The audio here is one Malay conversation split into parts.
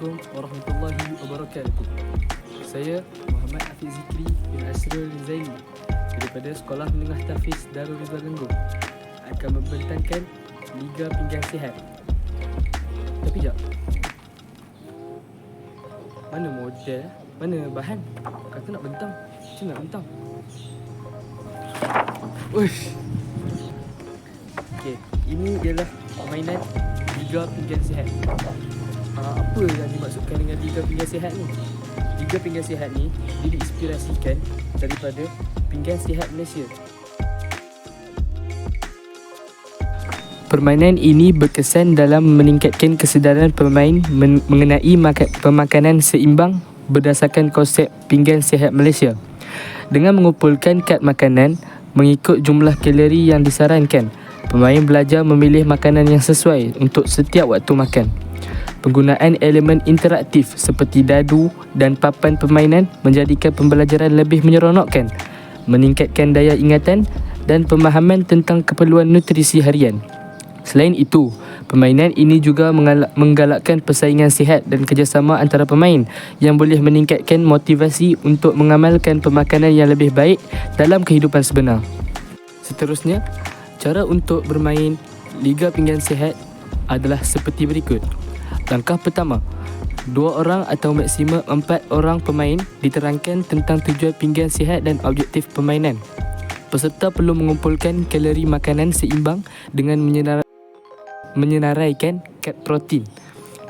Assalamualaikum warahmatullahi wabarakatuh. Saya Muhammad Afiq Zikri bin Asrul Zaini daripada Sekolah Menengah Tafiz Darul Rizal Lenggong akan membentangkan Liga Pinggan Sihat. Tapi jap. Mana model? Mana bahan? Kata nak bentang. Macam nak bentang? Uish. Okey, ini ialah permainan Liga Pinggan Sihat. Uh, apa yang dimaksudkan dengan Liga Pinggan Sihat ni? Liga Pinggan Sihat ni diinspirasikan daripada Pinggan Sihat Malaysia. Permainan ini berkesan dalam meningkatkan kesedaran pemain men- mengenai maka- pemakanan seimbang berdasarkan konsep Pinggan Sihat Malaysia. Dengan mengumpulkan kad makanan mengikut jumlah kalori yang disarankan, pemain belajar memilih makanan yang sesuai untuk setiap waktu makan. Penggunaan elemen interaktif seperti dadu dan papan permainan menjadikan pembelajaran lebih menyeronokkan, meningkatkan daya ingatan dan pemahaman tentang keperluan nutrisi harian. Selain itu, permainan ini juga menggalakkan persaingan sihat dan kerjasama antara pemain yang boleh meningkatkan motivasi untuk mengamalkan pemakanan yang lebih baik dalam kehidupan sebenar. Seterusnya, cara untuk bermain Liga Pinggan Sihat adalah seperti berikut. Langkah pertama, dua orang atau maksimum empat orang pemain diterangkan tentang tujuan pinggan sihat dan objektif permainan. Peserta perlu mengumpulkan kalori makanan seimbang dengan menyenar- menyenaraikan kad protein,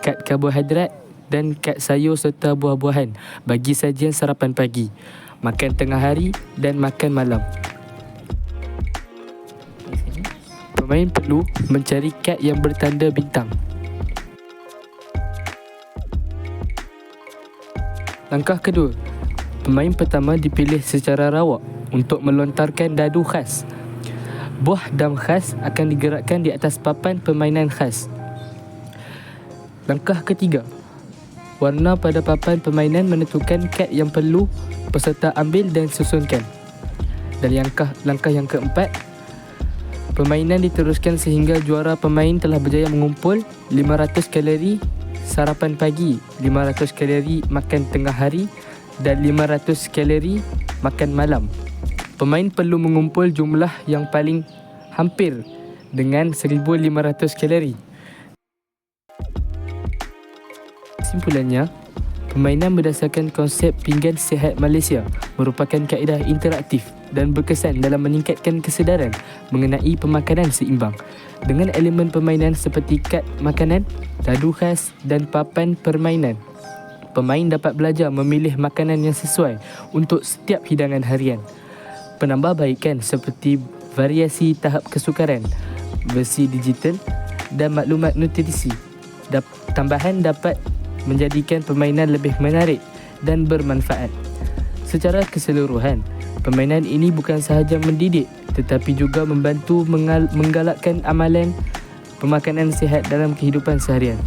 kad karbohidrat dan kad sayur serta buah-buahan bagi sajian sarapan pagi, makan tengah hari dan makan malam. Pemain perlu mencari kad yang bertanda bintang. Langkah kedua, pemain pertama dipilih secara rawak untuk melontarkan dadu khas. Buah dam khas akan digerakkan di atas papan permainan khas. Langkah ketiga, warna pada papan permainan menentukan kad yang perlu peserta ambil dan susunkan. Dan langkah langkah yang keempat, permainan diteruskan sehingga juara pemain telah berjaya mengumpul 500 kalori sarapan pagi, 500 kalori makan tengah hari dan 500 kalori makan malam. Pemain perlu mengumpul jumlah yang paling hampir dengan 1500 kalori. Kesimpulannya, permainan berdasarkan konsep pinggan sihat Malaysia merupakan kaedah interaktif dan berkesan dalam meningkatkan kesedaran mengenai pemakanan seimbang dengan elemen permainan seperti kad makanan, dadu khas dan papan permainan. Pemain dapat belajar memilih makanan yang sesuai untuk setiap hidangan harian. Penambahbaikan seperti variasi tahap kesukaran, versi digital dan maklumat nutrisi. Tambahan dapat menjadikan permainan lebih menarik dan bermanfaat. Secara keseluruhan, permainan ini bukan sahaja mendidik tetapi juga membantu menggalakkan amalan pemakanan sihat dalam kehidupan seharian.